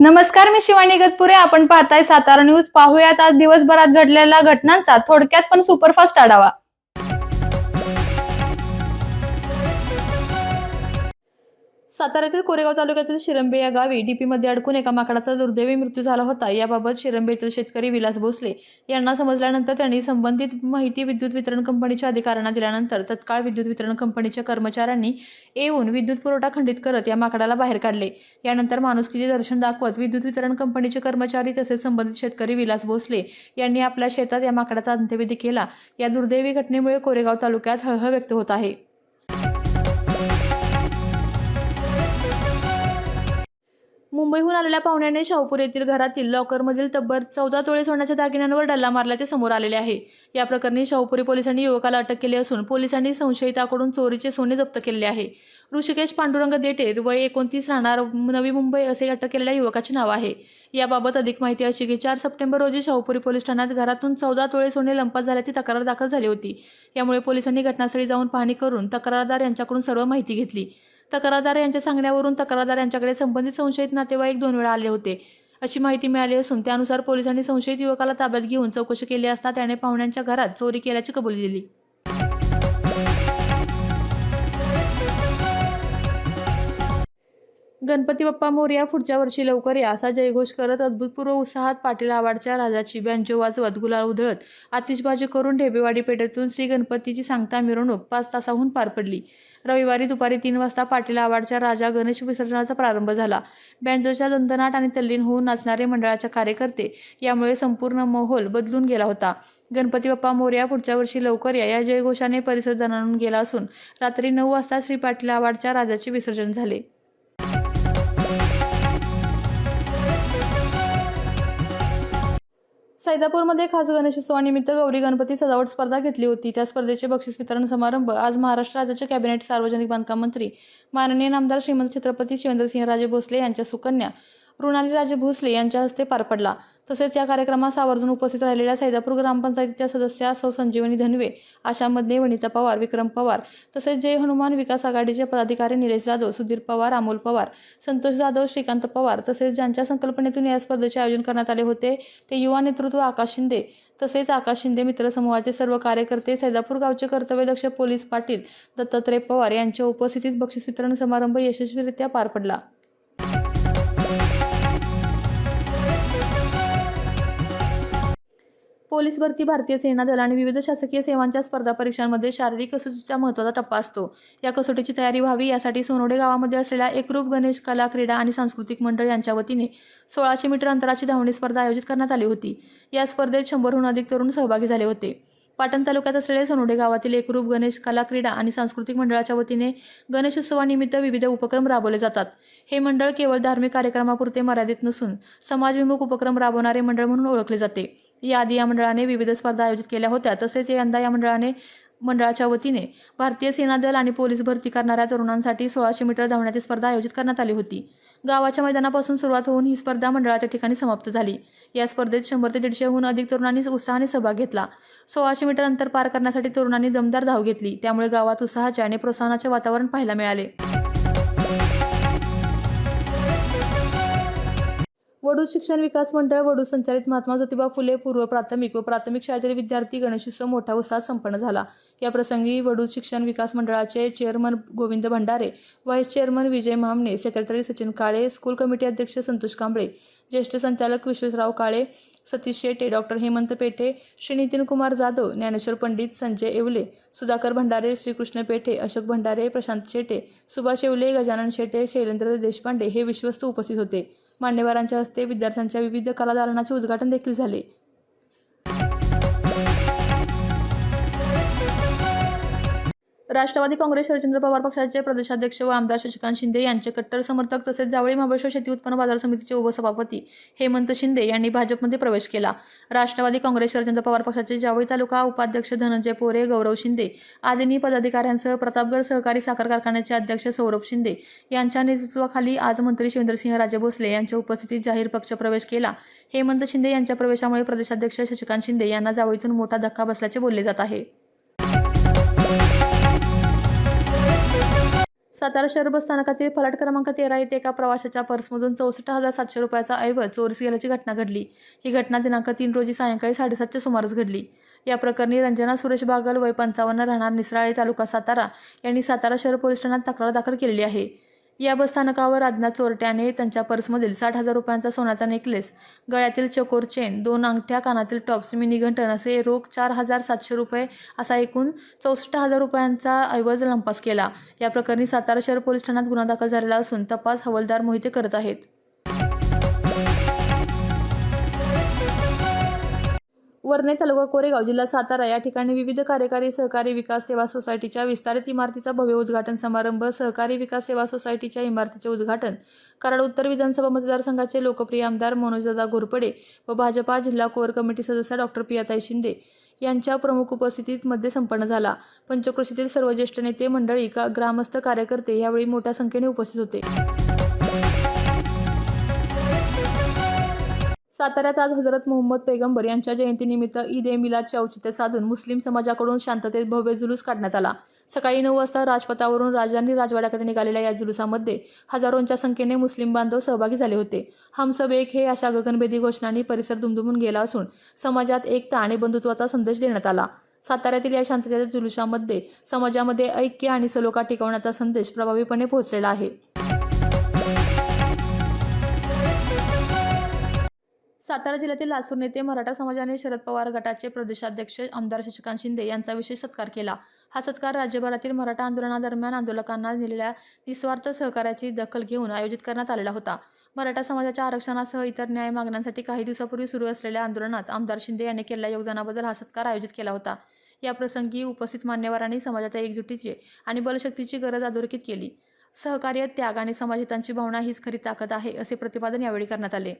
नमस्कार मी शिवानी गतपुरे. आपण पाहताय सातारा न्यूज. पाहूयात आज दिवसभरात घडलेल्या घटनांचा थोडक्यात पण सुपरफास्ट आढावा. साताऱ्यातील कोरेगाव तालुक्यातील शिरंबे या गावी डीपीमध्ये अडकून एका माकडाचा दुर्दैवी मृत्यू झाला होता. याबाबत शिरंबे येथील शेतकरी विलास भोसले यांना समजल्यानंतर त्यांनी संबंधित माहिती विद्युत वितरण कंपनीच्या अधिकाऱ्यांना दिल्यानंतर तत्काळ विद्युत वितरण कंपनीच्या कर्मचाऱ्यांनी येऊन विद्युत पुरवठा खंडित करत या माकडाला बाहेर काढले. यानंतर माणुसकीचे दर्शन दाखवत विद्युत वितरण कंपनीचे कर्मचारी तसेच संबंधित शेतकरी विलास भोसले यांनी आपल्या शेतात या माकडाचा अंत्यविधी केला. या दुर्दैवी घटनेमुळे कोरेगाव तालुक्यात हळहळ व्यक्त होत आहे. मुंबईहून आलेल्या पाहुण्याने शाहपूर येथील घरातील लॉकरमधील तब्बल चौदा तोळे सोन्याच्या दागिन्यांवर डल्ला मारल्याचे समोर आलेले आहे. या प्रकरणी शाहपुरी पोलिसांनी युवकाला अटक केली असून पोलिसांनी संशयिताकडून चोरीचे सोने जप्त केलेले आहे. ऋषिकेश पांडुरंग देटे वय एकोणतीस राहणार नवी मुंबई असे अटक केलेल्या युवकाचे नाव आहे. याबाबत अधिक माहिती अशी की चार सप्टेंबर रोजी शाहपुरी पोलीस ठाण्यात घरातून चौदा तोळे सोने लंपास झाल्याची तक्रार दाखल झाली होती. यामुळे पोलिसांनी घटनास्थळी जाऊन पाहणी करून तक्रारदार यांच्याकडून सर्व माहिती घेतली. तक्रारदार यांच्या सांगण्यावरून तक्रारदार यांच्याकडे संबंधित संशयित नातेवाईक दोन वेळा आले होते. अशी माहिती मिळाली असून त्यानुसार पोलिसांनी संशयित युवकाला ताब्यात घेऊन चौकशी केली असता त्याने पाहुण्यांच्या घरात चोरी केल्याची कबुली दिली. गणपती बाप्पा मोरया पुढच्या वर्षी लवकर या असा जयघोष करत अद्भुतपूर्व उत्साहात पाटील आवाडच्या राजाची बँजो वाजवत गुलाल उधळत आतिषबाजी करून ढेबेवाडी पेठेतून श्री गणपतीची सांगता मिरवणूक पाच तासाहून पार पडली. रविवारी दुपारी तीन वाजता पाटील आवाडच्या राजा गणेश विसर्जनाचा प्रारंभ झाला. बँजोच्या दंदनाट आणि तल्लीन होऊन नाचणारे मंडळाच्या कार्यकर्ते यामुळे संपूर्ण माहोल बदलून गेला होता. गणपती बाप्पा मोरया पुढच्या वर्षी लवकर या या जयघोषाने परिसर जाणून गेला असून रात्री नऊ वाजता श्री पाटील आवाडच्या राजाचे विसर्जन झाले. सैदापूरमध्ये खास गणेशोत्सवानिमित्त गौरी गणपती सजावट स्पर्धा घेतली होती. त्या स्पर्धेचे बक्षीस वितरण समारंभ आज महाराष्ट्र राज्याचे कॅबिनेट सार्वजनिक बांधकाम मंत्री माननीय नामदार श्रीमंत छत्रपती शिवेंद्रसिंह राजे भोसले यांच्या सुकन्या ऋणाली राजे भोसले यांच्या हस्ते पार पडला. तसेच या कार्यक्रमास आवर्जून उपस्थित राहिलेल्या सैदापूर ग्रामपंचायतीच्या सदस्या सौ संजीवनी धनवे आशा मदने वनिता पवार विक्रम पवार तसेच जय हनुमान विकास आघाडीचे पदाधिकारी निलेश जाधव सुधीर पवार अमोल पवार संतोष जाधव श्रीकांत पवार तसेच ज्यांच्या संकल्पनेतून या स्पर्धेचे आयोजन करण्यात आले होते ते युवा नेतृत्व आकाश शिंदे तसेच आकाश शिंदे मित्र समूहाचे सर्व कार्यकर्ते सैदापूर गावचे कर्तव्यदक्ष पोलीस पाटील दत्तात्रय पवार यांच्या उपस्थितीत बक्षीस वितरण समारंभ यशस्वीरित्या पार पडला. पोलीस भरती भारतीय सेना दल आणि विविध शासकीय सेवांच्या स्पर्धा परीक्षांमध्ये शारीरिक कसोटीचा महत्त्वाचा टप्पा असतो. या कसोटीची तयारी व्हावी यासाठी सोनोडे गावामध्ये असलेल्या एकरूप गणेश कला क्रीडा आणि सांस्कृतिक मंडळ यांच्या वतीने सोळाशे मीटर अंतराची धावणी स्पर्धा आयोजित करण्यात आली होती. या स्पर्धेत शंभरहून अधिक तरुण सहभागी झाले होते. पाटण तालुक्यात असलेले सोनोडे गावातील एकरूप गणेश कला क्रीडा आणि सांस्कृतिक मंडळाच्या वतीने गणेशोत्सवानिमित्त विविध उपक्रम राबवले जातात. हे मंडळ केवळ धार्मिक कार्यक्रमापुरते मर्यादित नसून समाजविमुख उपक्रम राबवणारे मंडळ म्हणून ओळखले जाते. याआधी या मंडळाने विविध स्पर्धा आयोजित केल्या होत्या. तसेच यंदा या मंडळाने मंडळाच्या वतीने भारतीय सेना दल आणि पोलीस भरती करणाऱ्या तरुणांसाठी सोळाशे मीटर धावण्याची स्पर्धा आयोजित करण्यात आली होती. गावाच्या मैदानापासून सुरुवात होऊन ही स्पर्धा मंडळाच्या ठिकाणी समाप्त झाली. या स्पर्धेत शंभर ते दीडशेहून अधिक तरुणांनी उत्साहाने सहभाग घेतला. सोळाशे मीटर अंतर पार करण्यासाठी तरुणांनी दमदार धाव घेतली. त्यामुळे गावात उत्साहाचे आणि प्रोत्साहनाचे वातावरण पाहायला मिळाले. वडू शिक्षण विकास मंडळ वडू संचालित महात्मा ज्योतिबा फुले पूर्व प्राथमिक व प्राथमिक शाळेतील विद्यार्थी गणेशोत्सव मोठ्या उत्साहात संपन्न झाला. या प्रसंगी वडू शिक्षण विकास मंडळाचे chairman Govind Bhandare vice chairman Vijay Mamane secretary Sachin Kale school committee अध्यक्ष संतोष कांबळे ज्येष्ठ संचालक विश्वेशराव काळे सतीश शेटे डॉक्टर हेमंत पेठे श्री नितीन कुमार जाधव ज्ञानेश्वर पंडित संजय येवले सुधाकर भंडारे श्रीकृष्ण पेठे अशोक भंडारे प्रशांत शेटे सुभाष येवले गजानन शेटे शैलेंद्र देशपांडे हे विश्वस्त उपस्थित होते. मान्यवरांच्या हस्ते विद्यार्थ्यांच्या विविध कलादालनाचे उद्घाटन देखील झाले. राष्ट्रवादी काँग्रेस शरदचंद्र पवार पक्षाचे प्रदेशाध्यक्ष व आमदार शशिकांत शिंदे यांचे कट्टर समर्थक तसेच जावळी महाबळेश्वर शेती उत्पन्न बाजार समितीचे उपसभापती हेमंत शिंदे यांनी भाजपमध्ये प्रवेश केला. राष्ट्रवादी काँग्रेस शरदचंद्र पवार पक्षाचे जावळी तालुका उपाध्यक्ष धनंजय पोरे गौरव शिंदे आदींनी पदाधिकाऱ्यांसह प्रतापगड सहकारी साखर कारखान्याचे अध्यक्ष सौरभ शिंदे यांच्या नेतृत्वाखाली आज मंत्री शिवेंद्रसिंह राजे भोसले यांच्या उपस्थितीत जाहीर पक्ष प्रवेश केला. हेमंत शिंदे यांच्या प्रवेशामुळे प्रदेशाध्यक्ष शशिकांत शिंदे यांना जावळीतून मोठा धक्का बसल्याचे बोलले जात आहे. सातारा शहर बस स्थानकातील फलाट क्रमांक तेरा येथे एका प्रवाशाच्या पर्समधून चौसष्ट हजार सातशे रुपयाचा ऐवज चोरीस गेल्याची घटना घडली. ही घटना दिनांक तीन रोजी सायंकाळी साडेसातच्या सुमारास घडली. या प्रकरणी रंजना सुरेश बागल वय पंचावन्न राहणार निसराळे तालुका सातारा यांनी सातारा शहर पोलीस ठाण्यात तक्रार दाखल केलेली आहे. या बसस्थानकावर अज्ञात चोरट्याने त्यांच्या पर्समधील साठ हजार रुपयांचा सोन्याचा नेकलेस गळ्यातील चकोर चेन दोन अंगठ्या कानातील टॉप्स मिनिघंटन असे रोख चार हजार सातशे रुपये असा एकूण चौसष्ट हजार रुपयांचा ऐवज लंपास केला. या प्रकरणी सातारा शहर पोलीस ठाण्यात गुन्हा दाखल झालेला असून तपास हवालदार मोहिते करत आहेत. वर्णे तालुका कोरेगाव जिल्हा सातारा या ठिकाणी विविध कार्यकारी सहकारी विकास सेवा सोसायटीच्या विस्तारित इमारतीचा भव्य उद्घाटन समारंभ सहकारी विकास सेवा सोसायटीच्या इमारतीचे उद्घाटन. कराड उत्तर विधानसभा मतदारसंघाचे लोकप्रिय आमदार मनोजदादा घोरपडे व भाजपा जिल्हा कोर कमिटी सदस्य डॉक्टर प्रियाताई शिंदे यांच्या प्रमुख उपस्थितीत मध्ये संपन्न झाला. पंचक्रोशीतील सर्व ज्येष्ठ नेते मंडळी का ग्रामस्थ कार्यकर्ते यावेळी मोठ्या संख्येने उपस्थित होते. साताऱ्यात आज हजरत मोहम्मद पैगंबर यांच्या जयंतीनिमित्त ईद ए मिलादचे औचित्य साधून मुस्लिम समाजाकडून शांततेत भव्य जुलूस काढण्यात आला. सकाळी नऊ वाजता राजपथावरून राजधानी राजवाड्याकडे निघालेल्या या जुलुसामध्ये हजारोंच्या संख्येने मुस्लिम बांधव सहभागी झाले होते. हम सब एक हे अशा गगनभेदी घोषणांनी परिसर दुमदुमून गेला असून समाजात एकता आणि बंधुत्वाचा संदेश देण्यात आला. साताऱ्यातील या शांततेच्या जुलुसामध्ये समाजामध्ये ऐक्य आणि सलोखा टिकवण्याचा संदेश प्रभावीपणे पोहोचलेला आहे. सातारा जिल्ह्यातील लासूर नेते मराठा समाजाने शरद पवार गटाचे प्रदेशाध्यक्ष आमदार शशिकांत शिंदे यांचा विशेष सत्कार केला. हा सत्कार राज्यभरातील मराठा आंदोलनादरम्यान आंदोलकांना दिलेल्या निस्वार्थ सहकार्याची दखल घेऊन आयोजित करण्यात आलेला होता. मराठा समाजाच्या आरक्षणासह इतर न्याय मागण्यांसाठी काही दिवसापूर्वी सुरू असलेल्या आंदोलनात आमदार शिंदे यांनी केलेल्या योगदानाबद्दल हा सत्कार आयोजित केला होता. या प्रसंगी उपस्थित मान्यवरांनी समाजाच्या एकजुटीची आणि बलशक्तीची गरज अधोरेखित केली. सहकार्य त्याग आणि समाजहितांची भावना हीच खरी ताकद आहे असे प्रतिपादन यावेळी करण्यात आले.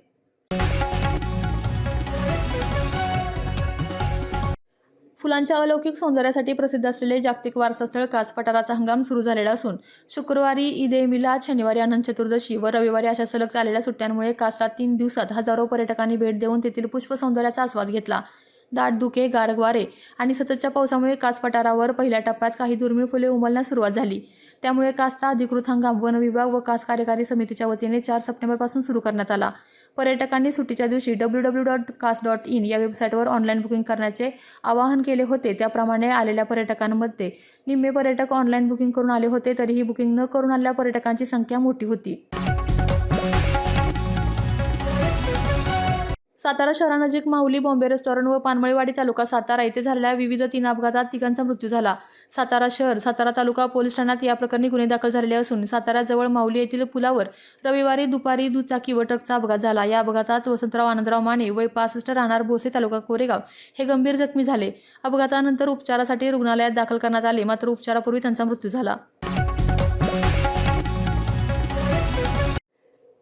फुलांच्या अलौकिक सौंदर्यासाठी प्रसिद्ध असलेले जागतिक वारसास्थळ कास पठाराचा हंगाम सुरू झालेला असून शुक्रवारी ईद ए मिलाद शनिवारी अनंत चतुर्दशी व रविवारी अशा सलग आलेल्या सुट्ट्यांमुळे कासला तीन दिवसात हजारो पर्यटकांनी भेट देऊन तेथील पुष्प सौंदर्याचा आस्वाद घेतला. दाट दुके गारगवारे आणि सततच्या पावसामुळे कास पठारावर पहिल्या टप्प्यात काही दुर्मिळ फुले उमलण्यास सुरुवात झाली. त्यामुळे कासचा अधिकृत हंगाम वन विभाग व कास कार्यकारी समितीच्या वतीने चार सप्टेंबरपासून सुरू करण्यात आला. पर्यटकांनी सुट्टीच्या दिवशी W W dot Kaas dot in या वेबसाईटवर ऑनलाईन बुकिंग करण्याचे आवाहन केले होते. त्याप्रमाणे आलेल्या पर्यटकांमध्ये निम्मे पर्यटक ऑनलाईन बुकिंग करून आले होते तरीही बुकिंग न करून आलेल्या पर्यटकांची संख्या मोठी होती. सातारा शहरानजीक माहुली बॉम्बे रेस्टॉरंट व पानमळीवाडी तालुका सातारा येथे झालेल्या विविध तीन अपघातात तिघांचा मृत्यू झाला. सातारा शहर सातारा तालुका पोलीस ठाण्यात या प्रकरणी गुन्हे दाखल झालेले असून साताराजवळ माऊली येथील पुलावर रविवारी दुपारी दुचाकी व ट्रकचा अपघात झाला. या अपघातात वसंतराव आनंदराव माने वय पासष्ट राहणार भोसे तालुका कोरेगाव हे गंभीर जखमी झाले. अपघातानंतर उपचारासाठी रुग्णालयात दाखल करण्यात आले मात्र उपचारापूर्वी त्यांचा मृत्यू झाला.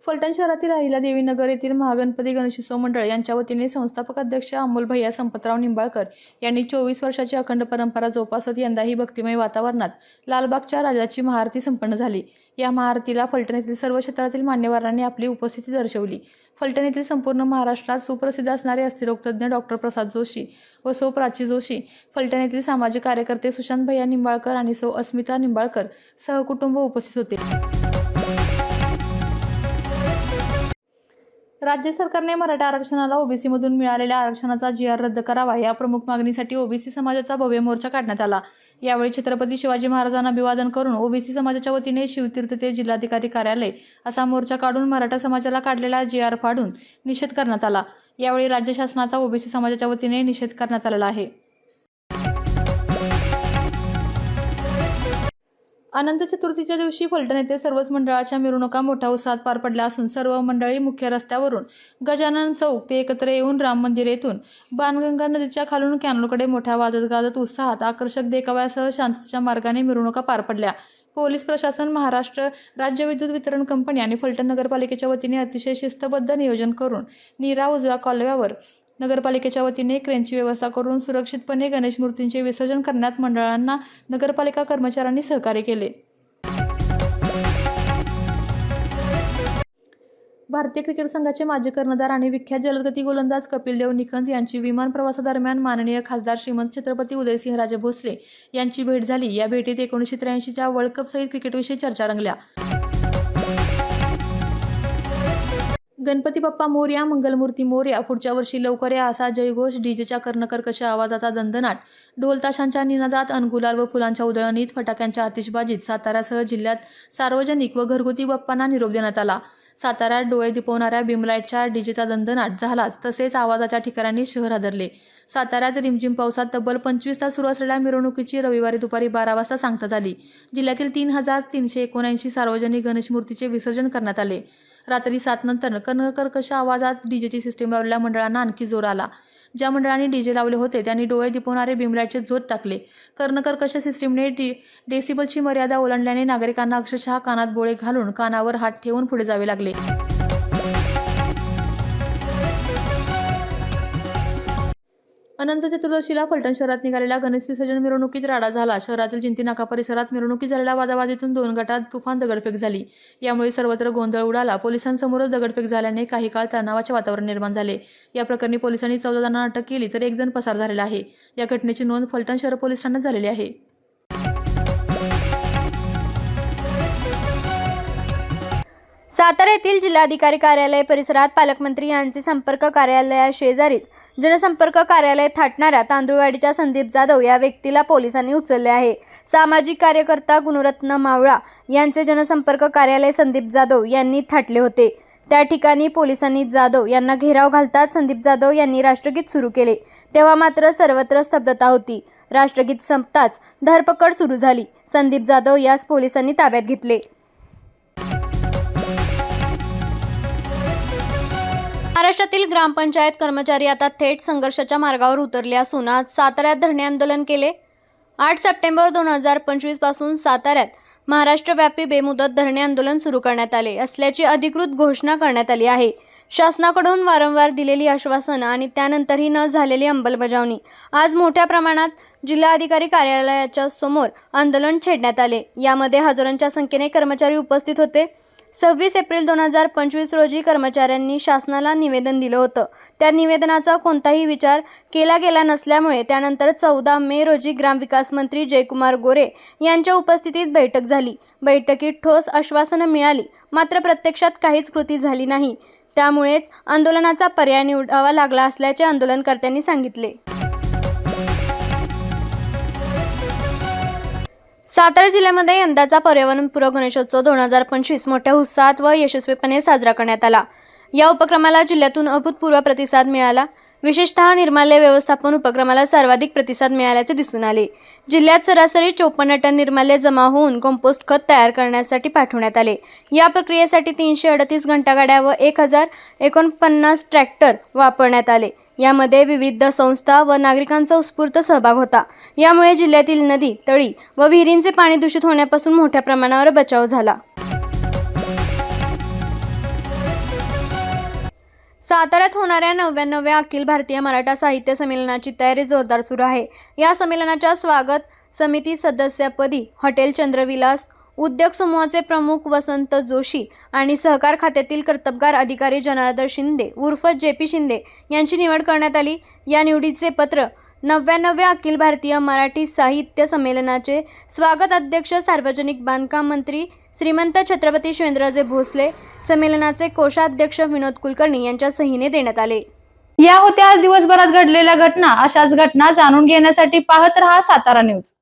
फलटण शहरातील अहिला देवीनगर येथील महागणपती गणेशोत्सव मंडळ यांच्या वतीने संस्थापक अध्यक्ष अमोल भैया संपतराव निंबाळकर यांनी चोवीस वर्षाची अखंड परंपरा जोपासत यंदाही भक्तिमय वातावरणात लालबागच्या राजाची महाआरती संपन्न झाली. या महाआरतीला फलटण येथील सर्व क्षेत्रातील मान्यवरांनी आपली उपस्थिती दर्शवली. फलटण येथील संपूर्ण महाराष्ट्रात सुप्रसिद्ध असणारे अस्थिरोगतज्ञ डॉक्टर प्रसाद जोशी व सौ प्राची जोशी फलटण येथील सामाजिक कार्यकर्ते सुशांत भैया निंबाळकर आणि सौ अस्मिता निंबाळकर सहकुटुंब उपस्थित होते. राज्य सरकारने मराठा आरक्षणाला ओबीसीमधून मिळालेल्या आरक्षणाचा जी आर रद्द करावा या प्रमुख मागणीसाठी ओबीसी समाजाचा भव्य मोर्चा काढण्यात आला. यावेळी छत्रपती शिवाजी महाराजांना अभिवादन करून ओबीसी समाजाच्या वतीने शिवतीर्थ ते जिल्हाधिकारी कार्यालय असा मोर्चा काढून मराठा समाजाला काढलेला जी आर फाडून निषेध करण्यात आला. यावेळी राज्य शासनाचा ओबीसी समाजाच्या वतीने निषेध करण्यात आलेला आहे. अनंत चतुर्थीच्या दिवशी फलटण येथे सर्वच मंडळाच्या मिरवणुका मोठ्या उत्साहात पार पडल्या असून सर्व मंडळी मुख्य रस्त्यावरून गजानन चौक ते एकत्र येऊन राम मंदिर येथून बाणगंगा नदीच्या खालून कॅनलकडे मोठ्या वाजत गाजत उत्साहात आकर्षक देखाव्यासह शांततेच्या मार्गाने मिरवणुका पार पडल्या. पोलीस प्रशासन महाराष्ट्र राज्य विद्युत वितरण कंपनी आणि फलटण नगरपालिकेच्या वतीने अतिशय शिस्तबद्ध नियोजन करून नीरा उजव्या कॉलव्यावर नगरपालिकेच्या वतीने क्रेनची व्यवस्था करून सुरक्षितपणे गणेश मूर्तींचे विसर्जन करण्यात मंडळांना नगरपालिका कर्मचाऱ्यांनी सहकार्य केले. भारतीय क्रिकेट संघाचे माजी कर्णधार आणि विख्यात जलदगती गोलंदाज कपिल देव निखंज यांची विमान प्रवासादरम्यान माननीय खासदार श्रीमंत छत्रपती उदयसिंहराजे भोसले यांची भेट झाली. या भेटीत एकोणीसशे त्र्याऐंशीच्या वर्ल्ड कप सहित क्रिकेटविषयी चर्चा रंगल्या. गणपती बाप्पा मोर्या मंगलमूर्ती मोर्या पुढच्या वर्षी लवकर या असा जयघोष डीजेच्या कर्णकर्कशा आवाजाचा दंदनाट ढोलताशांच्या निनादात अनगुलाल व फुलांच्या उधळणीत फटाक्यांच्या आतिषबाजीत साताऱ्यासह जिल्ह्यात सार्वजनिक व घरगुती बाप्पांना निरोप देण्यात आला. साताऱ्यात डोळे दिपवणाऱ्या बिमलाईटच्या डीजेचा दंदनाट झालाच तसेच आवाजाच्या ठिकाणी शहर हादरले. साताऱ्यात रिमझिम पावसात तब्बल पंचवीस तास सुरू असलेल्या मिरवणुकीची रविवारी दुपारी बारा वाजता सांगता झाली. जिल्ह्यातील तीन हजार तीनशे एकोणऐंशी सार्वजनिक गणेश मूर्तीचे विसर्जन करण्यात आले. रात्री सातनंतर कर्णकर्कश आवाजात डीजेची सिस्टीम लावलेल्या मंडळांना आणखी जोर आला. ज्या मंडळांनी डीजे लावले होते त्यांनी डोळे दिपवणारे बिमलाईटचे झोत टाकले. कर्णकर्कश सिस्टीमने डी डेसिबलची मर्यादा ओलांडल्याने नागरिकांना अक्षरशः कानात बोळे घालून कानावर हात ठेवून पुढे जावे लागले. अनंत चतुर्दशीला फलटण शहरात निघालेल्या गणेश विसर्जन मिरवणुकीत राडा झाला. शहरातील जिंती नाका परिसरात मिरवणुकीत झालेल्या वादावादीतून दोन गटात तुफान दगडफेक झाली. यामुळे सर्वत्र गोंधळ उडाला. पोलिसांसमोरच दगडफेक झाल्याने काही काळ तणावाचे वातावरण निर्माण झाले. या प्रकरणी पोलिसांनी चौदा जणांना अटक केली तर एक जण पसार झालेला आहे. या घटनेची नोंद फलटण शहर पोलीस ठाण्यात झालेली आहे. सातारा येथील जिल्हाधिकारी कार्यालय परिसरात पालकमंत्री यांचे संपर्क कार्यालयाशेजारीच जनसंपर्क कार्यालय थाटणाऱ्या तांदूळवाडीच्या संदीप जाधव या व्यक्तीला पोलिसांनी उचलले आहे. सामाजिक कार्यकर्ता गुणरत्न मावळा यांचे जनसंपर्क कार्यालय संदीप जाधव यांनी थाटले होते. त्या ठिकाणी पोलिसांनी जाधव यांना घेराव घालताच संदीप जाधव यांनी राष्ट्रगीत सुरू केले. तेव्हा मात्र सर्वत्र स्तब्धता होती. राष्ट्रगीत संपताच धरपकड सुरू झाली. संदीप जाधव यास पोलिसांनी ताब्यात घेतले. महाराष्ट्रातील ग्रामपंचायत कर्मचारी आता थेट संघर्षाच्या मार्गावर उतरले असून आज साताऱ्यात धरणे आंदोलन केले. आठ सप्टेंबर दोन हजार पंचवीसपासून साताऱ्यात महाराष्ट्रव्यापी बेमुदत धरणे आंदोलन सुरू करण्यात आले असल्याची अधिकृत घोषणा करण्यात आली आहे. शासनाकडून वारंवार दिलेली आश्वासनं आणि त्यानंतरही न झालेली अंमलबजावणी आज मोठ्या प्रमाणात जिल्हाधिकारी कार्यालयाच्या समोर आंदोलन छेडण्यात आले. यामध्ये हजारोंच्या संख्येने कर्मचारी उपस्थित होते. सव्वीस एप्रिल दोन हजार पंचवीस रोजी कर्मचाऱ्यांनी शासनाला निवेदन दिलं होतं. त्या निवेदनाचा कोणताही विचार केला गेला नसल्यामुळे त्यानंतर चौदा मे रोजी ग्रामविकास मंत्री जयकुमार गोरे यांच्या उपस्थितीत बैठक झाली. बैठकीत ठोस आश्वासनं मिळाली. मात्र प्रत्यक्षात काहीच कृती झाली नाही. त्यामुळेच आंदोलनाचा पर्याय निवडावा लागला असल्याचे आंदोलनकर्त्यांनी सांगितले. सातारा जिल्ह्यामध्ये यंदाचा पर्यावरणपूरक गणेशोत्सव दोन हजार पंचवीस मोठ्या उत्साहात व यशस्वीपणे साजरा करण्यात आला. या उपक्रमाला जिल्ह्यातून अभूतपूर्व प्रतिसाद मिळाला. विशेषतः निर्माल्य व्यवस्थापन उपक्रमाला सर्वाधिक प्रतिसाद मिळाल्याचे दिसून आले. जिल्ह्यात सरासरी चोपन्न टन निर्माल्य जमा होऊन कंपोस्ट खत तयार करण्यासाठी पाठवण्यात आले. या प्रक्रियेसाठी तीनशे अडतीस घंटागाड्या व एक हजार एकोणपन्नास ट्रॅक्टर वापरण्यात आले. यामध्ये विविध संस्था व नागरिकांचा उत्स्फूर्त सहभाग होता. यामुळे जिल्ह्यातील नदी तळी व विहिरींचे पाणी दूषित होण्यापासून मोठ्या प्रमाणावर बचाव झाला. साताऱ्यात होणाऱ्या नव्याण्णव्या अखिल भारतीय मराठा साहित्य संमेलनाची तयारी जोरदार सुरू आहे. या संमेलनाच्या स्वागत समिती सदस्यपदी हॉटेल चंद्रविलास उद्योग समूहाचे प्रमुख वसंत जोशी आणि सहकार खात्यातील कर्तबगार अधिकारी जनार्दन शिंदे उर्फ जे पी शिंदे यांची निवड करण्यात आली. या निवडीचे पत्र नव्याण्णव्या अखिल भारतीय मराठी साहित्य संमेलनाचे स्वागत अध्यक्ष सार्वजनिक बांधकाम मंत्री श्रीमंत छत्रपती शिवेंद्रजे भोसले संमेलनाचे कोषाध्यक्ष विनोद कुलकर्णी यांच्या सहीने देण्यात आले. या होत्या आज दिवसभरात घडलेल्या घटना. अशाच घटना जाणून घेण्यासाठी पाहत रहा सातारा न्यूज.